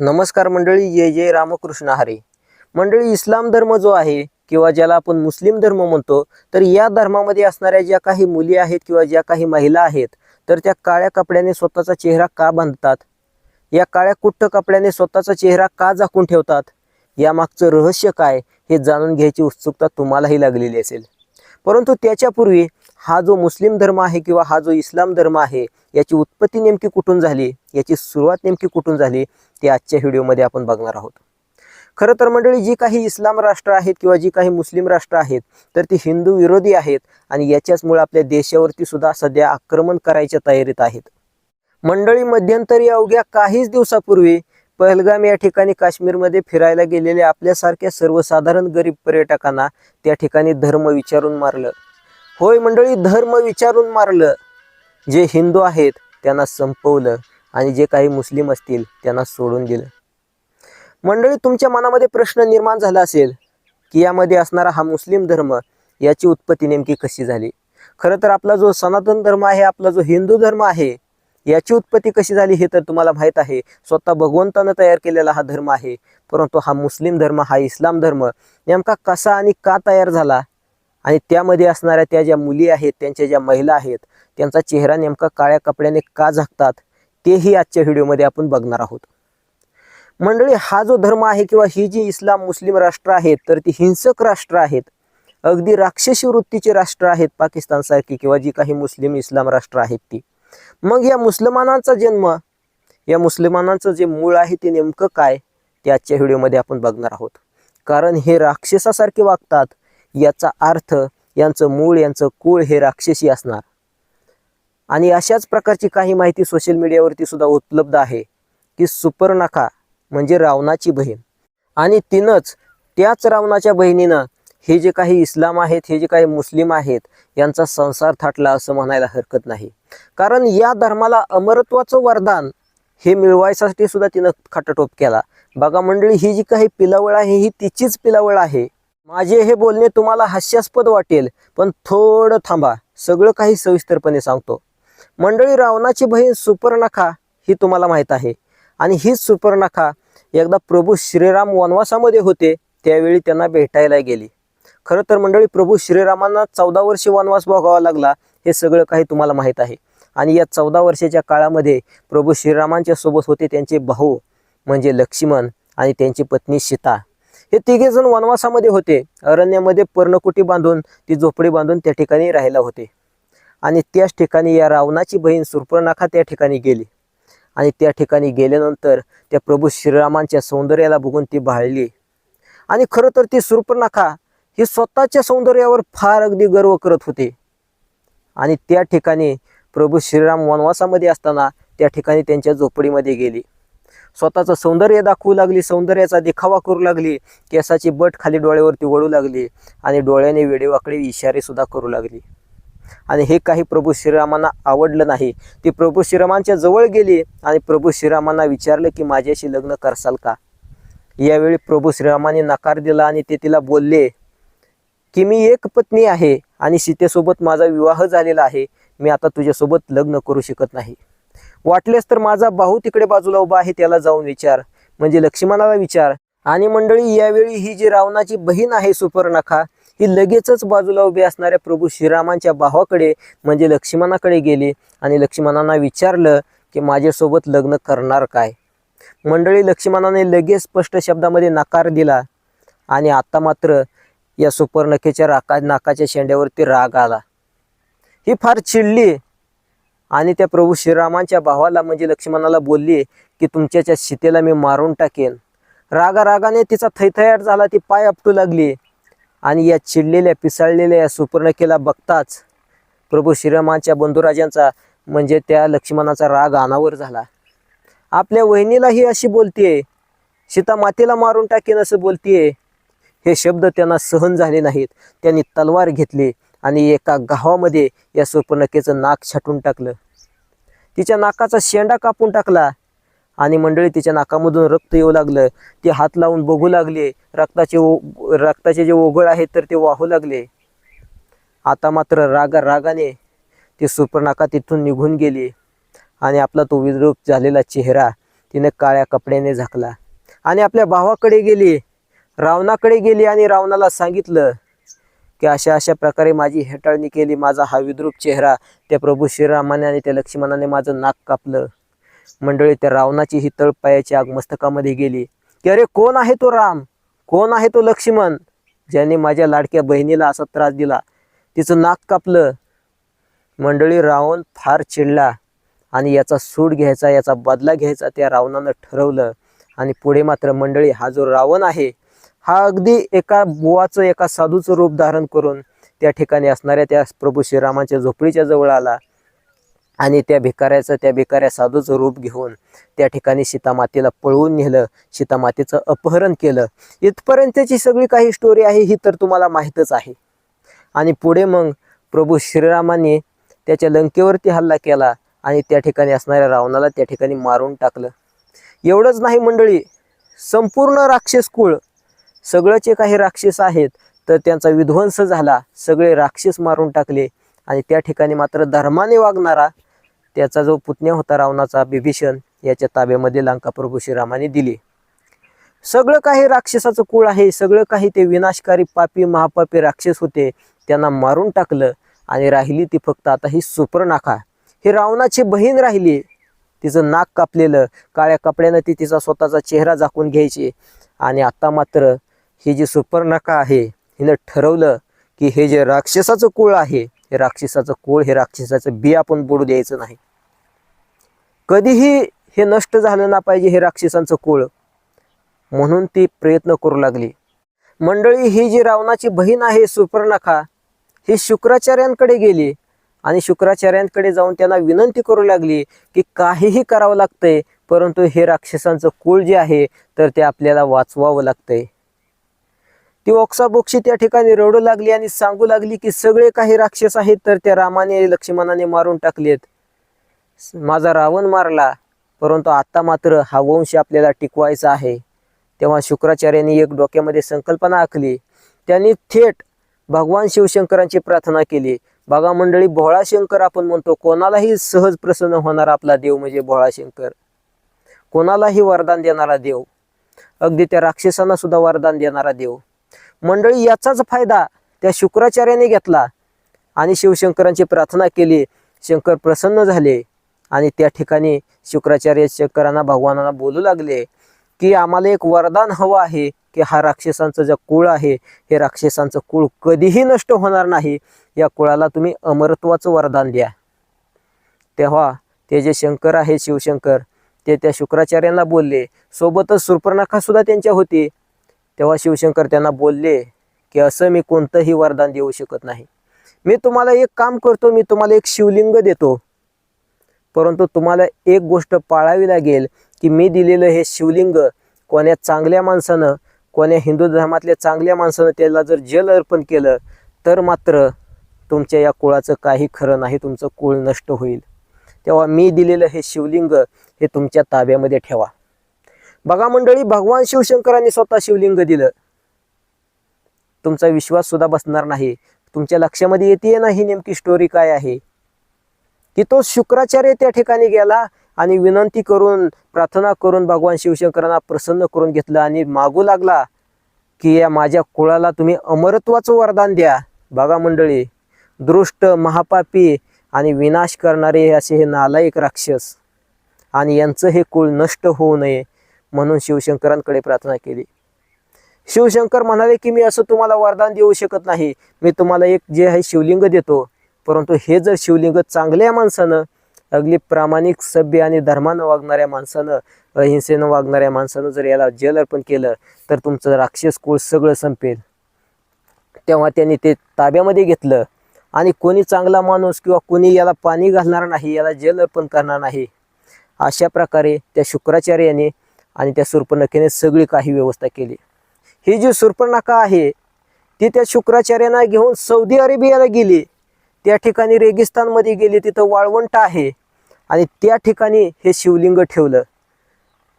नमस्कार मंडळी जय जय रामकृष्ण हरे. मंडळी इस्लाम धर्म जो आहे किंवा ज्याला आपण मुस्लिम धर्म म्हणतो तर या धर्मामध्ये असणाऱ्या ज्या काही मुली आहेत किंवा ज्या काही महिला आहेत तर त्या काळ्या कपड्याने स्वतःचा चेहरा का बांधतात? या काळ्या कुट्ट कपड्याने स्वतःचा चेहरा का झाकून ठेवतात? यामागचं रहस्य काय हे जाणून घ्यायची उत्सुकता तुम्हालाही लागलेली असेल. परंतु त्याच्यापूर्वी हा जो मुस्लिम धर्म आहे किंवा हा जो इस्लाम धर्म आहे याची उत्पत्ती नेमकी कुठून झाली? याची सुरुवात नेमकी कुठून झाली? ते आजच्या व्हिडिओमध्ये आपण बघणार आहोत. खरं तर मंडळी जी काही इस्लाम राष्ट्र आहेत किंवा जी काही मुस्लिम राष्ट्र आहेत तर ती हिंदू विरोधी आहेत आणि याच्याचमुळे आपल्या देशावरती सुद्धा सध्या आक्रमण करायच्या तयारीत आहेत. मंडळी मध्यंतरी अवघ्या काहीच दिवसापूर्वी पहलगाम या ठिकाणी काश्मीरमध्ये फिरायला गेलेले आपल्यासारख्या सर्वसाधारण गरीब पर्यटकांना त्या ठिकाणी धर्म विचारून मारलं. होय मंडळी धर्म विचारून मारलं. जे हिंदू आहेत त्यांना संपवलं. आणि जे काही मुस्लिम असतील त्यांना सोडून दिलं. मंडळी तुमच्या मनामध्ये प्रश्न निर्माण झाला असेल की यामध्ये असणारा हा मुस्लिम धर्म याची उत्पत्ती नेमकी कशी झाली? खरं तर आपला जो सनातन धर्म आहे आपला जो हिंदू धर्म आहे याची उत्पत्ती कशी झाली हे तर तुम्हाला माहीत आहे. स्वतः भगवंतानं तयार केलेला हा धर्म आहे परंतु हा मुस्लिम धर्म हा इस्लाम धर्म नेमका कसा आणि का तयार झाला? आणि त्यामध्ये असणाऱ्या त्या ज्या मुली आहेत त्यांच्या ज्या महिला आहेत त्यांचा चेहरा नेमका काळ्या कपड्याने का झाकतात? तेही आजच्या व्हिडिओमध्ये आपण बघणार आहोत. मंडळी हा जो धर्म आहे किंवा ही जी इस्लाम मुस्लिम राष्ट्र आहेत तर ती हिंसक राष्ट्र आहेत. अगदी राक्षसी वृत्तीचे राष्ट्र आहेत पाकिस्तानसारखी किंवा जी काही मुस्लिम इस्लाम राष्ट्र आहेत ती. मग या मुसलमानांचा जन्म या मुसलमानांचं जे मूळ आहे ते नेमकं काय ते आजच्या व्हिडिओमध्ये आपण बघणार आहोत. कारण हे राक्षसासारखे वागतात याचा अर्थ यांचं मूळ यांचं कुळ हे राक्षसी असणार. आणि अशाच प्रकारची काही माहिती सोशल मीडियावरती सुद्धा उपलब्ध आहे की सुपर्णखा म्हणजे रावणाची बहीण. आणि तिनंच त्याच रावणाच्या बहिणीनं हे जे काही इस्लाम आहेत हे जे काही मुस्लिम आहेत यांचा संसार थाटला असं म्हणायला हरकत नाही. कारण या धर्माला अमरत्वाचं वरदान हे मिळवायसाठी सुद्धा तिनं खटाटोप केला. बघा मंडळी ही जी काही पिलावळ आहे ही तिचीच पिलावळ आहे. माझे हे बोलणे तुम्हाला हास्यास्पद वाटेल पण थोडं थांबा. सगळं काही सविस्तरपणे सांगतो. मंडळी रावणाची बहीण सुपर्णखा ही तुम्हाला माहीत आहे. आणि हीच सुपर्णखा एकदा प्रभू श्रीराम वनवासामध्ये होते त्यावेळी त्यांना भेटायला गेली. खरं तर मंडळी प्रभू श्रीरामांना चौदा वर्षे वनवास भोगावा लागला हे सगळं काही तुम्हाला माहीत आहे. आणि या चौदा वर्षाच्या काळामध्ये प्रभू श्रीरामांच्या सोबत होते त्यांचे भाऊ म्हणजे लक्ष्मण आणि त्यांची पत्नी सीता. हे तिघे जण वनवासामध्ये होते. अरण्यामध्ये पर्णकुटी बांधून ती झोपडी बांधून त्या ठिकाणी राहायला होते. आणि त्याच ठिकाणी या रावणाची बहीण सुर्पणखा त्या ठिकाणी गेली. आणि त्या ठिकाणी गेल्यानंतर त्या प्रभू श्रीरामांच्या सौंदर्याला बघून ती भाळली. आणि खरं तर ती सुर्पणखा ही स्वतःच्या सौंदर्यावर फार अगदी गर्व करत होते. आणि त्या ठिकाणी प्रभू श्रीराम वनवासामध्ये असताना त्या ठिकाणी त्यांच्या झोपडीमध्ये गेली. स्वतःचं सौंदर्य दाखवू लागली सौंदर्याचा दिखावा करू लागली केसाची बट खाली डोळ्यावरती वळू लागली आणि डोळ्याने वेडेवाकडे इशारेसुद्धा करू लागली. आणि हे काही प्रभू श्रीरामांना आवडलं नाही. ती प्रभू श्रीरामांच्या जवळ गेली आणि प्रभू श्रीरामांना विचारलं की माझ्याशी लग्न करसाल का? यावेळी प्रभू श्रीरामाने नकार दिला आणि ते तिला बोलले की मी एक पत्नी आहे आणि सीतेसोबत माझा विवाह झालेला आहे. मी आता तुझ्यासोबत लग्न करू शकत नाही. वाटलेस तर माझा भाऊ तिकडे बाजूला उभा आहे त्याला जाऊन विचार. म्हणजे लक्ष्मणाला विचार. आणि मंडळी यावेळी ही जी रावणाची बहीण आहे सुपर्णखा ही लगेचच बाजूला उभी असणाऱ्या प्रभू श्रीरामांच्या भावाकडे म्हणजे लक्ष्मणाकडे गेली आणि लक्ष्मणांना विचारलं की माझ्यासोबत लग्न करणार काय? मंडळी लक्ष्मणाने लगेच स्पष्ट शब्दामध्ये नकार दिला आणि आता मात्र या सुपर्णखेच्या राका नाकाच्या शेंड्यावरती राग आला. ही फार चिडली आणि त्या प्रभू श्रीरामांच्या भावाला म्हणजे लक्ष्मणाला बोलली की तुमच्याच्या सीतेला मी मारून टाकेन. रागा रागाने तिचा थैथयाट झाला ती पाय आपटू लागली. आणि या चिडलेल्या पिसाळलेल्या या सुपर्णकेला बघताच प्रभू श्रीरामांच्या बंधुराजांचा म्हणजे त्या लक्ष्मणाचा राग अनावर झाला. आपल्या वहिनीलाही अशी बोलतीये सीता मातेला मारून टाकेन असं बोलतीये. हे शब्द त्यांना सहन झाले नाहीत. त्यांनी तलवार घेतली आणि एका गावामध्ये या सुपर्णकेचं नाक छाटून टाकलं. तिच्या नाकाचा शेंडा कापून टाकला. आणि मंडळी तिच्या नाकामधून रक्त येऊ लागलं. ती हात लावून बघू लागले. रक्ताचे ओ रक्ताचे जे ओघळ आहेत तर ते वाहू लागले. आता मात्र रागा रागाने ती सुपर्णाका तिथून निघून गेली आणि आपला तो विद्रूप झालेला चेहरा तिने काळ्या कपड्याने झाकला. आणि आपल्या भावाकडे गेली. रावणाकडे गेली आणि रावणाला सांगितलं की अशा अशा प्रकारे माझी हेटाळणी केली. माझा हा विद्रूप चेहरा त्या प्रभू श्रीरामाने आणि त्या लक्ष्मणाने माझं नाक कापलं. मंडळी त्या रावणाची ही तळपायाची आग मस्तकामध्ये गेली. की अरे कोण आहे तो राम? कोण आहे तो लक्ष्मण? ज्याने माझ्या लाडक्या बहिणीला असा त्रास दिला. तिचं नाक कापलं. मंडळी रावण फार चिडला आणि याचा सूड घ्यायचा याचा बदला घ्यायचा त्या रावणानं ठरवलं. आणि पुढे मात्र मंडळी हा जो रावण आहे हा अगदी एका बुवाचं एका साधूचं रूप धारण करून त्या ठिकाणी असणाऱ्या त्या प्रभू श्रीरामांच्या झोपडीच्या जवळ आला. आणि त्या भिकाऱ्याचं त्या भिकाऱ्या साधूचं रूप घेऊन त्या ठिकाणी सीतामातेला पळवून नेलं सीतामातेचं अपहरण केलं. इथपर्यंतची सगळी काही स्टोरी आहे ही तर तुम्हाला माहीतच आहे. आणि पुढे मग प्रभू श्रीरामाने त्याच्या लंकेवरती हल्ला केला आणि त्या ठिकाणी असणाऱ्या रावणाला त्या ठिकाणी मारून टाकलं. एवढंच नाही मंडळी संपूर्ण राक्षस कुळ सगळंचे काही राक्षस आहेत तर त्यांचा विध्वंस झाला सगळे राक्षस मारून टाकले आणि त्या ठिकाणी मात्र धर्माने वागणारा त्याचा जो पुतण्या होता रावणाचा बिभीषण याच्या ताब्यामध्ये लंका प्रभू श्रीरामाने दिली. सगळं काही राक्षसाचं कुळ आहे सगळं काही ते विनाशकारी पापी महापापी राक्षस होते त्यांना मारून टाकलं आणि राहिली ती फक्त आता ही सुपर्णाखा. ही रावणाची बहीण राहिली. तिचं नाक कापलेलं काळ्या कपड्यानं ती तिचा स्वतःचा चेहरा झाकून घ्यायची. आणि आता मात्र ही जी सुपर्णाखा आहे हिनं ठरवलं की हे जे राक्षसाचं कुळ आहे हे राक्षसाचं कुळ हे राक्षसाचं बी आपण बुडू द्यायचं नाही. कधीही हे नष्ट झालं ना पाहिजे हे राक्षसांचं कुळ. म्हणून ती प्रयत्न करू लागली. मंडळी ही जी रावणाची बहीण आहे सुपर्णखा ही शुक्राचार्यांकडे गेली आणि शुक्राचार्यांकडे जाऊन त्यांना विनंती करू लागली की काहीही करावं लागतंय परंतु हे राक्षसांचं कुळ जे आहे तर ते आपल्याला वाचवावं लागतंय. ती ओक्साबोक्षी त्या ठिकाणी रडू लागली आणि सांगू लागली की सगळे काही राक्षस आहेत तर त्या रामाने लक्ष्मणाने मारून टाकलेत. माझा रावण मारला परंतु आत्ता मात्र हा वंश आपल्याला टिकवायचा आहे. तेव्हा शुक्राचार्यांनी एक डोक्यामध्ये संकल्पना आखली. त्यांनी थेट भगवान शिवशंकरांची प्रार्थना केली. बघा मंडळी भोळा शंकर आपण म्हणतो कोणालाही सहज प्रसन्न होणारा आपला देव म्हणजे भोळा शंकर कोणालाही वरदान देणारा देव. अगदी त्या राक्षसांना सुद्धा वरदान देणारा देव. मंडळी याचाच फायदा त्या शुक्राचार्याने घेतला आणि शिवशंकरांची प्रार्थना केली. शंकर प्रसन्न झाले आणि त्या ठिकाणी शुक्राचार्य शंकरांना भगवानांना बोलू लागले की आम्हाला एक वरदान हवं आहे की हा राक्षसांचं जे कुळ आहे. हे राक्षसांचं कुळ कधीही नष्ट होणार नाही. या कुळाला तुम्ही अमरत्वाचं वरदान द्या. तेव्हा ते जे शंकर आहे शिवशंकर ते त्या शुक्राचार्यांना बोलले. सोबतच सुपर्णखा सुद्धा त्यांच्या होती. तेव्हा शिवशंकर त्यांना बोलले की असं मी कोणतंही वरदान देऊ शकत नाही. मी तुम्हाला एक काम करतो मी तुम्हाला एक शिवलिंग देतो. परंतु तुम्हाला एक गोष्ट पाळावी लागेल की मी दिलेलं हे शिवलिंग कोण्या चांगल्या माणसानं कोण्या हिंदू धर्मातल्या चांगल्या माणसानं त्याला जर जल अर्पण केलं तर मात्र तुमच्या या कुळाचं काही खरं नाही तुमचं कुळ नष्ट होईल. तेव्हा मी दिलेलं हे शिवलिंग हे तुमच्या ताब्यामध्ये ठेवा. बघा मंडळी भगवान शिवशंकरांनी स्वतः शिवलिंग दिलं. तुमचा विश्वास सुद्धा बसणार नाही. तुमच्या लक्षामध्ये येते ना ही नेमकी स्टोरी काय आहे? की तो शुक्राचार्य त्या ठिकाणी गेला आणि विनंती करून प्रार्थना करून भगवान शिवशंकरांना प्रसन्न करून घेतलं आणि मागू लागला की या माझ्या कुळाला तुम्ही अमरत्वाचं वरदान द्या. बघा मंडळी दृष्ट महापापी आणि विनाश करणारे असे हे नालायक राक्षस. आणि यांचं हे कुळ नष्ट होऊ नये. म्हणून शिवशंकरांकडे प्रार्थना केली. शिवशंकर म्हणाले की मी असं तुम्हाला वरदान देऊ शकत नाही. मी तुम्हाला एक जे आहे शिवलिंग देतो. परंतु हे जर शिवलिंग चांगल्या माणसानं अगदी प्रामाणिक सभ्य आणि धर्मानं वागणाऱ्या माणसानं अहिंसेनं वागणाऱ्या माणसानं जर याला जल अर्पण केलं तर तुमचं राक्षस कुळ सगळं संपेल. तेव्हा त्यांनी ते ताब्यामध्ये घेतलं. आणि कोणी चांगला माणूस किंवा कोणी याला पाणी घालणार नाही याला जल अर्पण करणार नाही अशा प्रकारे त्या शुक्राचार्याने आणि त्या सुर्पणखेने सगळी काही व्यवस्था केली. ही जी सुर्पणखा आहे ती त्या शुक्राचार्यांना घेऊन सौदी अरेबियाला गेली. त्या ठिकाणी रेगिस्तानमध्ये गेली तिथं वाळवंट आहे आणि त्या ठिकाणी हे शिवलिंग ठेवलं.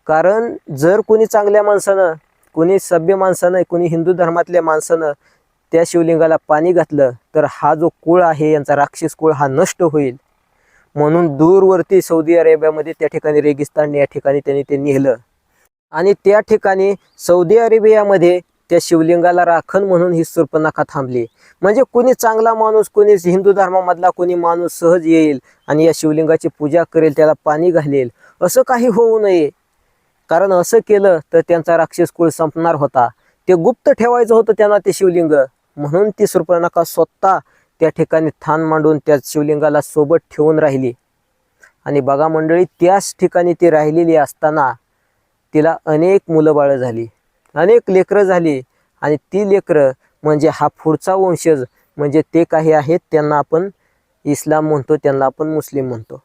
कारण जर कोणी चांगल्या माणसानं कोणी सभ्य माणसानं कोणी हिंदू धर्मातल्या माणसानं त्या शिवलिंगाला पाणी घातलं तर हा जो कुळ आहे यांचा राक्षस कुळ हा नष्ट होईल. म्हणून दूरवरती सौदी अरेबियामध्ये त्या ठिकाणी रेगिस्तान या ठिकाणी त्यांनी ते नेलं. आणि त्या ठिकाणी सौदी अरेबियामध्ये त्या शिवलिंगाला राखण म्हणून ही सुर्पनाखा थांबली. म्हणजे कोणी चांगला माणूस कोणी हिंदू धर्मामधला कोणी माणूस सहज येईल आणि या शिवलिंगाची पूजा करेल त्याला पाणी घालेल असं काही होऊ नये. कारण असं केलं तर त्यांचा राक्षस कुळ संपणार होता. ते गुप्त ठेवायचं होतं त्यांना ते शिवलिंग. म्हणून ती सुर्पणखा स्वतः त्या ठिकाणी थान मांडून त्या शिवलिंगाला सोबत ठेवून राहिली. आणि बघा मंडळी त्याच ठिकाणी ती राहिलेली असताना तिला अनेक मुलं बाळं झाली अनेक लेकरं झाली आणि ती लेकरं म्हणजे हा पुढचा वंशज म्हणजे ते काही आहेत त्यांना आपण इस्लाम म्हणतो त्यांना आपण मुस्लिम म्हणतो.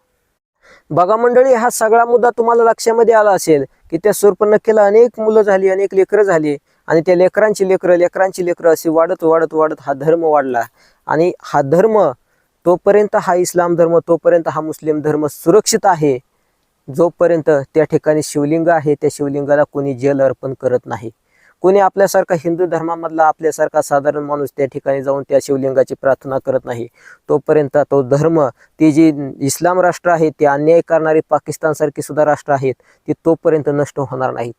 बघा मंडळी हा सगळा मुद्दा तुम्हाला लक्षामध्ये आला असेल की त्या सुर्पनखेला अनेक मुलं झाली अनेक लेकरं झाली आणि त्या लेकरांची लेकरं लेकरांची लेकरं अशी वाढत वाढत वाढत हा धर्म वाढला आणि हा धर्म तोपर्यंत हा इस्लाम धर्म तोपर्यंत हा मुस्लिम धर्म सुरक्षित आहे. जोपर्यंत त्या ठिकाणी शिवलिंग आहे त्या शिवलिंगाला कोणी जल अर्पण करत नाही. कोणी आपल्यासारखा हिंदू धर्मामधला आपल्यासारखा साधारण माणूस त्या ठिकाणी जाऊन त्या शिवलिंगाची प्रार्थना करत नाही. तोपर्यंत तो धर्म ती जी इस्लाम राष्ट्र आहे ते अन्याय करणारी पाकिस्तानसारखी सुद्धा राष्ट्र आहेत ती तोपर्यंत नष्ट होणार नाहीत.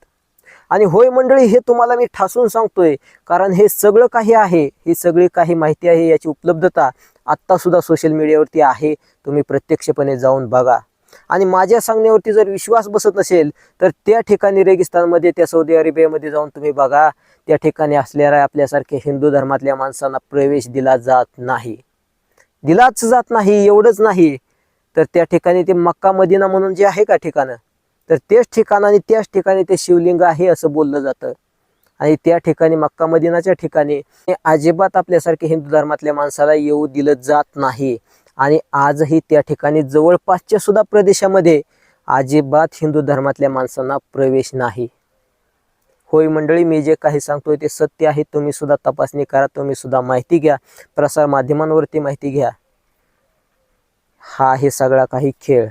आणि होय मंडळी हे तुम्हाला मी ठासून सांगतोय कारण हे सगळं काही आहे ही सगळी काही माहिती आहे याची उपलब्धता आत्तासुद्धा सोशल मीडियावरती आहे. तुम्ही प्रत्यक्षपणे जाऊन बघा. आणि माझ्या सांगण्यावरती जर विश्वास बसत नसेल तर त्या ठिकाणी रेगिस्तानमध्ये त्या सौदी अरेबियामध्ये जाऊन तुम्ही बघा त्या ठिकाणी असलेल्या आपल्यासारख्या हिंदू धर्मातल्या माणसांना प्रवेश दिला जात नाही. दिलाच जात नाही एवढंच नाही. तर त्या ठिकाणी ते मक्का मदिना म्हणून जे आहे का ठिकाणं? तर तेच ठिकाण आणि त्याच ठिकाणी ते शिवलिंग आहे असं बोललं जातं. आणि त्या ठिकाणी मक्का मदिनाच्या ठिकाणी अजिबात आपल्यासारख्या हिंदू धर्मातल्या माणसाला येऊ दिलं जात नाही. आणि आजही त्या ठिकाणी जवळपासच्या सुद्धा प्रदेशामध्ये अजिबात हिंदू धर्मातल्या माणसांना प्रवेश नाही. होय मंडळी मी जे काही सांगतोय ते सत्य आहे. तुम्ही सुद्धा तपासणी करा तुम्ही सुद्धा माहिती घ्या प्रसार माध्यमांवरती माहिती घ्या. हा आहे सगळा काही खेळ.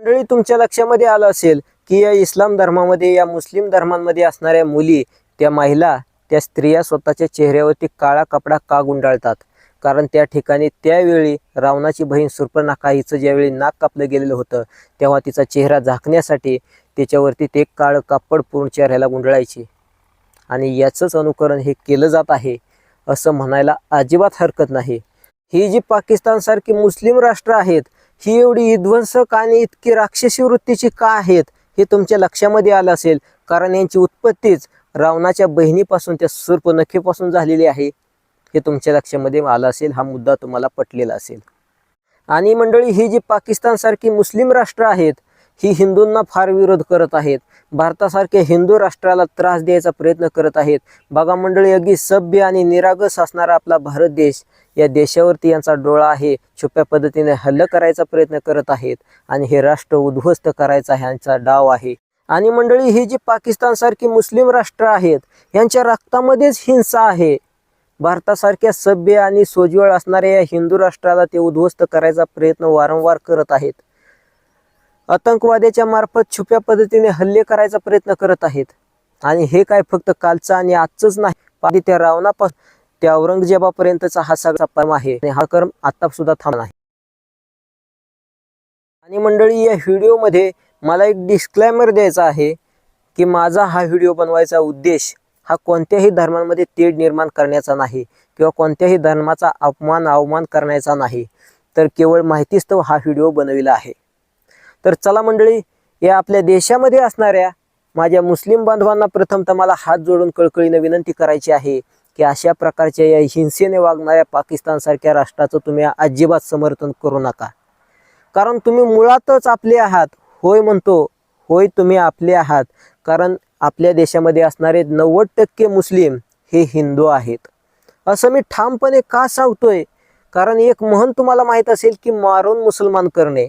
मंडळी तुमच्या लक्षामध्ये आलं असेल की या इस्लाम धर्मामध्ये या मुस्लिम धर्मांमध्ये असणाऱ्या मुली त्या महिला त्या स्त्रिया स्वतःच्या चेहऱ्यावरती काळा कपडा का गुंडाळतात? कारण त्या ठिकाणी त्यावेळी रावणाची बहीण सुर्पनाखा हिचं ज्यावेळी नाक कापलं गेलेलं होतं तेव्हा तिचा चेहरा झाकण्यासाठी त्याच्यावरती ते काळं कापड पूर्ण चेहऱ्याला गुंडळायची. आणि याचंच अनुकरण हे केलं जात आहे असं म्हणायला अजिबात हरकत नाही. ही जी पाकिस्तानसारखी मुस्लिम राष्ट्र आहेत ही एवढी विध्वंसक आणि इतकी राक्षसी वृत्तीची का आहेत हे तुमच्या लक्षामध्ये आलं असेल? कारण यांची उत्पत्तीच रावणाच्या बहिणीपासून त्या सुर्पनखेपासून झालेली आहे. हे तुमच्या लक्षामध्ये आलं असेल हा मुद्दा तुम्हाला पटलेला असेल. आणि मंडळी ही जी पाकिस्तानसारखी मुस्लिम राष्ट्र आहेत ही हिंदूंना फार विरोध करत आहेत. भारतासारख्या हिंदू राष्ट्राला त्रास द्यायचा प्रयत्न करत आहेत. बघा मंडळी अगदी सभ्य आणि निरागस असणारा आपला भारत देश या देशावरती यांचा डोळा आहे. छुप्या पद्धतीने हल्ला करायचा प्रयत्न करत आहेत आणि हे राष्ट्र उद्ध्वस्त करायचा ह्यांचा डाव आहे. आणि मंडळी ही जी पाकिस्तानसारखी मुस्लिम राष्ट्र आहेत यांच्या रक्तामध्येच हिंसा आहे. भारतासारख्या सभ्य आणि सोज्वळ असणाऱ्या या हिंदू राष्ट्राला ते उद्ध्वस्त करायचा प्रयत्न वारंवार करत आहेत. आतंकवाद्याच्या मार्फत छुप्या पद्धतीने हल्ले करायचा प्रयत्न करत आहेत. आणि हे काय फक्त कालचं आणि आजचंच नाही पाणी त्या रावणापासून त्या औरंगजेबापर्यंतचा हा सगळा कर्म आहे. आणि हा कर्म आता सुद्धा थांब नाही आणि मंडळी या व्हिडिओमध्ये मला एक डिस्क्लेमर द्यायचा आहे की माझा हा व्हिडिओ बनवायचा उद्देश हा कोणत्याही धर्मांमध्ये तेढ निर्माण करण्याचा नाही किंवा कोणत्याही धर्माचा अपमान अवमान करण्याचा नाही. तर केवळ माहितीस्तव हा व्हिडिओ बनविला आहे. तर चला मंडळी या आपल्या देशामध्ये असणाऱ्या माझ्या मुस्लिम बांधवांना प्रथमतः मला हात जोडून कळकळीनं विनंती करायची आहे की अशा प्रकारच्या या हिंसेने वागणाऱ्या पाकिस्तानसारख्या राष्ट्राचं तुम्ही अजिबात समर्थन करू नका. कारण तुम्ही मुळातच आपले आहात. होय म्हणतो होय तुम्ही आपले आहात. कारण आपल्या देशामध्ये असणारे नव्वद टक्के मुस्लिम हे हिंदू आहेत. असं मी ठामपणे का सांगतोय? कारण एक म्हण तुम्हाला माहीत असेल की मारून मुसलमान करणे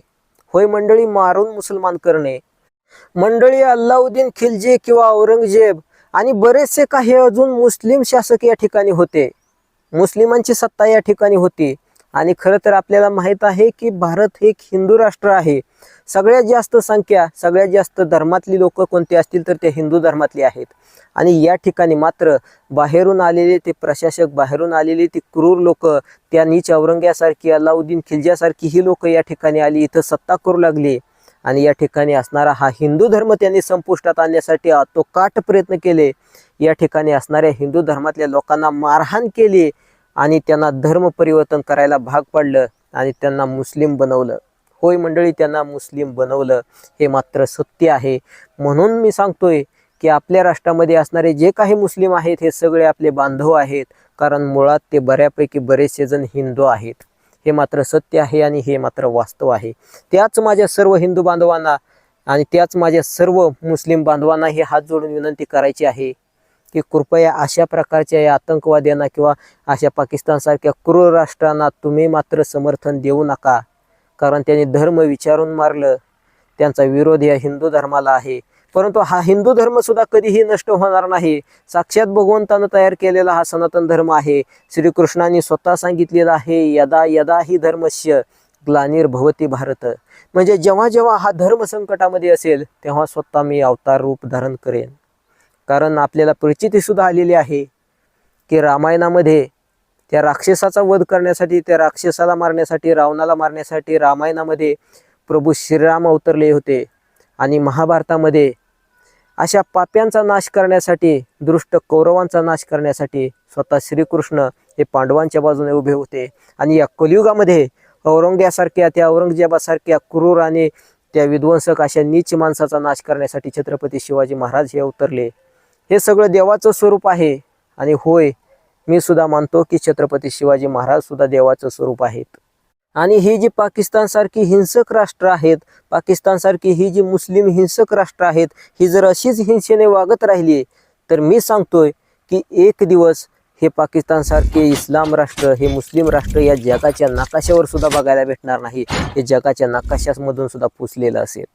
होय मंडळी मारून मुसलमान करणे. मंडळी अल्लाउद्दीन खिलजी किंवा औरंगजेब आणि बरेचसे काही अजून मुस्लिम शासक या ठिकाणी होते. मुस्लिमांची सत्ता या ठिकाणी होती. आणि खरं तर आपल्याला माहीत आहे की भारत हे एक हिंदू राष्ट्र आहे. सगळ्यात जास्त संख्या सगळ्यात जास्त धर्मातली लोक कोणती असतील तर ते हिंदू धर्मातली आहेत. आणि या ठिकाणी मात्र बाहेरून आलेले ते प्रशासक बाहेरून आलेले ते क्रूर लोक त्या नीच औरंग्यासारखी अलाउद्दीन खिलज्यासारखी ही लोक या ठिकाणी आली इथं सत्ता करू लागली. आणि या ठिकाणी असणारा हा हिंदू धर्म त्यांनी संपुष्टात आणण्यासाठी तो काट प्रयत्न केले. या ठिकाणी असणाऱ्या हिंदू धर्मातल्या लोकांना मारहाण केली. आणि त्यांना धर्म परिवर्तन करायला भाग पडलं आणि त्यांना मुस्लिम बनवलं. होय मंडळी त्यांना मुस्लिम बनवलं. हे मात्र सत्य आहे. म्हणून मी सांगतोय की आपल्या राष्ट्रामध्ये असणारे जे काही मुस्लिम आहेत हे सगळे आपले बांधव आहेत. कारण मुळात ते बऱ्यापैकी बरेचसे जण हिंदू आहेत. हे मात्र सत्य आहे आणि हे मात्र वास्तव आहे. त्याच माझ्या सर्व हिंदू बांधवांना आणि त्याच माझ्या सर्व मुस्लिम बांधवांना हे हात जोडून विनंती करायची आहे की कृपया अशा प्रकारच्या या आतंकवाद्यांना किंवा अशा पाकिस्तानसारख्या क्रूर राष्ट्रांना तुम्ही मात्र समर्थन देऊ नका. कारण त्यांनी धर्म विचारून मारलं. त्यांचा विरोध या हिंदू धर्माला आहे. परंतु हा हिंदू धर्म सुद्धा कधीही नष्ट होणार नाही. साक्षात भगवंतानं तयार केलेला हा सनातन धर्म आहे. श्रीकृष्णाने स्वतः सांगितलेला आहे यदा यदा ही धर्मस्य ग्लानिर्भवती भारत. म्हणजे जेव्हा जेव्हा हा धर्म संकटामध्ये असेल तेव्हा स्वतः मी अवतार रूप धारण करेन. कारण आपल्याला परिचितीसुद्धा आलेली आहे की रामायणामध्ये त्या राक्षसाचा वध करण्यासाठी त्या राक्षसाला मारण्यासाठी रावणाला मारण्यासाठी रामायणामध्ये प्रभू श्रीराम अवतरले होते आणि महाभारतामध्ये अशा पाप्यांचा नाश करण्यासाठी दृष्ट कौरवांचा नाश करण्यासाठी स्वतः श्रीकृष्ण हे पांडवांच्या बाजूने उभे होते. आणि या कलियुगामध्ये औरंग्यासारख्या त्या औरंगजेबासारख्या क्रूर आणि त्या विध्वंसक अशा नीच माणसाचा नाश करण्यासाठी छत्रपती शिवाजी महाराज हे अवतरले. हे सगळं देवाचं स्वरूप आहे. आणि होय मी सुद्धा मानतो की छत्रपती शिवाजी महाराज सुद्धा देवाचं स्वरूप आहेत. आणि ही जी पाकिस्तानसारखी हिंसक राष्ट्र आहेत पाकिस्तानसारखी ही जी मुस्लिम हिंसक राष्ट्र आहेत ही जर अशीच हिंसेने वागत राहिली तर मी सांगतोय की एक दिवस हे पाकिस्तानसारखे इस्लाम राष्ट्र हे मुस्लिम राष्ट्र या जगाच्या नकाशावर सुद्धा बघायला भेटणार नाही. हे जगाच्या नकाशामधून सुद्धा पुसलेलं असेल.